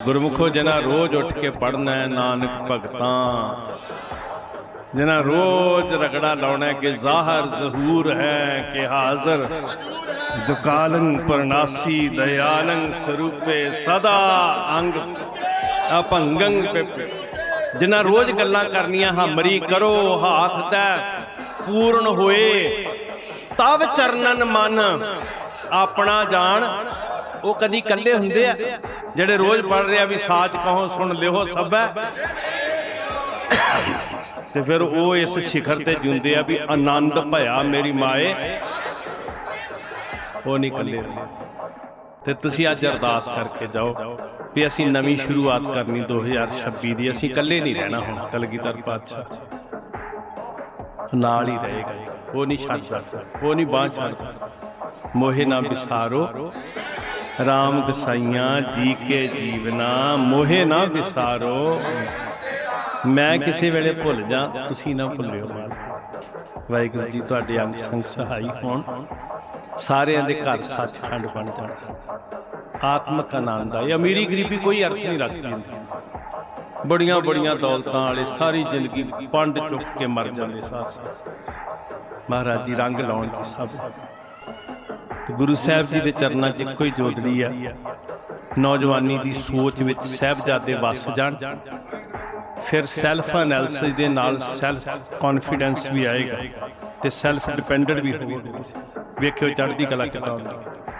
ਗੁਰਮੁਖੋ, ਜਿਨ੍ਹਾਂ ਰੋਜ਼ ਉੱਠ ਕੇ ਪੜਨਾ ਹੈ, ਨਾਨਕ ਭਗਤਾਂ। ਜਿਨ੍ਹਾਂ ਰੋਜ਼ ਰਗੜਾ ਲਾਉਣਾ ਹੈ ਕਿ ਜ਼ਾਹਰ ਜ਼ਹੂਰ ਹੈ ਕਿ ਹਾਜ਼ਰ। ਦੁਕਾਲੰ ਪਰਨਾਸੀ ਦਇਆਲੰ ਸਰੂਪੇ ਸਦਾ ਅੰਗ ਅਪੰਗੰ ਪੇ ਜਿਨ੍ਹਾਂ ਰੋਜ਼ ਗੱਲਾਂ ਕਰਨੀਆਂ ਹਾਂ ਮਰੀ ਕਰੋ, ਹਾਥ ਦਾ ਪੂਰਨ ਹੋਏ। ਤਵ ਚਰਨਨ ਮਨ, ਆਪਣਾ ਜਾਣ। ਉਹ ਕਦੀ ਕੱਲੇ ਹੁੰਦੇ ਆ। ਜਿਹੜੇ ਰੋਜ਼ ਪੜ ਰਿਹਾ ਵੀ ਸਾਚ ਕਹੋ, ਸੁਣ ਲਿਓ ਸਭੈ ਤੇ ਫਿਰ ਉਹ ਇਸ ਸਿਖਰ ਤੇ ਜਿਉਂਦੇ ਆ ਵੀ ਆਨੰਦ ਭਇਆ ਮੇਰੀ ਮਾਏ। ਉਹ ਨਹੀਂ ਇਕੱਲੇ ਤੇ ਤੁਸੀਂ ਅੱਜ ਅਰਦਾਸ ਕਰਕੇ ਜਾਓ ਵੀ ਅਸੀਂ ਨਵੀਂ ਸ਼ੁਰੂਆਤ ਕਰਨੀ 2026 ਦੀ। ਅਸੀਂ ਇਕੱਲੇ ਨਹੀਂ ਰਹਿਣਾ ਹੁਣ, ਕਲਗੀਧਰ ਪਾਤਸ਼ਾਹ। ਨਾਲ ਹੀ ਰਹੇਗਾ। ਉਹ ਨਹੀਂ ਛੱਡਦਾ ਉਹ ਨਹੀਂ ਬਾਂਹ ਛੱਡਦਾ ਮੋਹਿ ਨਾ ਵਿਸਾਰੋ। RAM ਗਸਾਈਆਂ ਜੀ ਕੇ ਜੀਵਨਾ, ਮੋਹਿ ਨਾ ਵਿਸਾਰੋ। ਮੈਂ ਕਿਸੇ ਵੇਲੇ ਭੁੱਲ ਜਾ, ਤੁਸੀਂ ਨਾ ਭੁੱਲਿਓ। ਵਾਹਿਗੁਰੂ ਜੀ, ਤੁਹਾਡੇ ਅੰਗ ਸੰਗ ਸਹਾਈ ਹੋਣ। ਸਾਰਿਆਂ ਦੇ ਘਰ ਸੱਚਖੰਡ ਬਣ ਜਾਣ। ਆਤਮਕ ਆਨੰਦ ਆ ਅਮੀਰੀ ਗਰੀਬੀ ਕੋਈ ਅਰਥ ਨਹੀਂ ਰੱਖਦੀ। ਹੁੰਦੀ ਬੜੀਆਂ ਬੜੀਆਂ ਦੌਲਤਾਂ ਵਾਲੇ ਸਾਰੀ ਜ਼ਿੰਦਗੀ ਪੰਡ ਚੁੱਕ ਕੇ ਮਰ ਜਾਂਦੇ ਸਾਥ ਮਹਾਰਾਜ ਜੀ, ਰੰਗ ਲਾਉਣ ਦੀ ਸਭ। ਤੇ ਗੁਰੂ ਸਾਹਿਬ ਜੀ ਦੇ ਚਰਨਾਂ 'ਚ ਇੱਕੋ ਹੀ ਜੋਦੜੀ ਆ। ਨੌਜਵਾਨੀ ਦੀ ਸੋਚ ਵਿੱਚ ਸਹਿਬਜ਼ਾਦੇ ਵਸ ਜਾਣ। ਫਿਰ ਸੈਲਫ ਐਨਾਲਿਸਿਸ ਦੇ ਨਾਲ ਸੈਲਫ ਕੌਨਫੀਡੈਂਸ ਵੀ ਆਏਗਾ ਤੇ ਸੈਲਫ ਡਿਪੈਂਡੈਂਟ ਵੀ ਹੋਵੋਗੇ ਵੇਖਿਓ ਚੜ੍ਹਦੀ ਕਲਾ ਕਿੱਦਾਂ ਹੁੰਦੀ।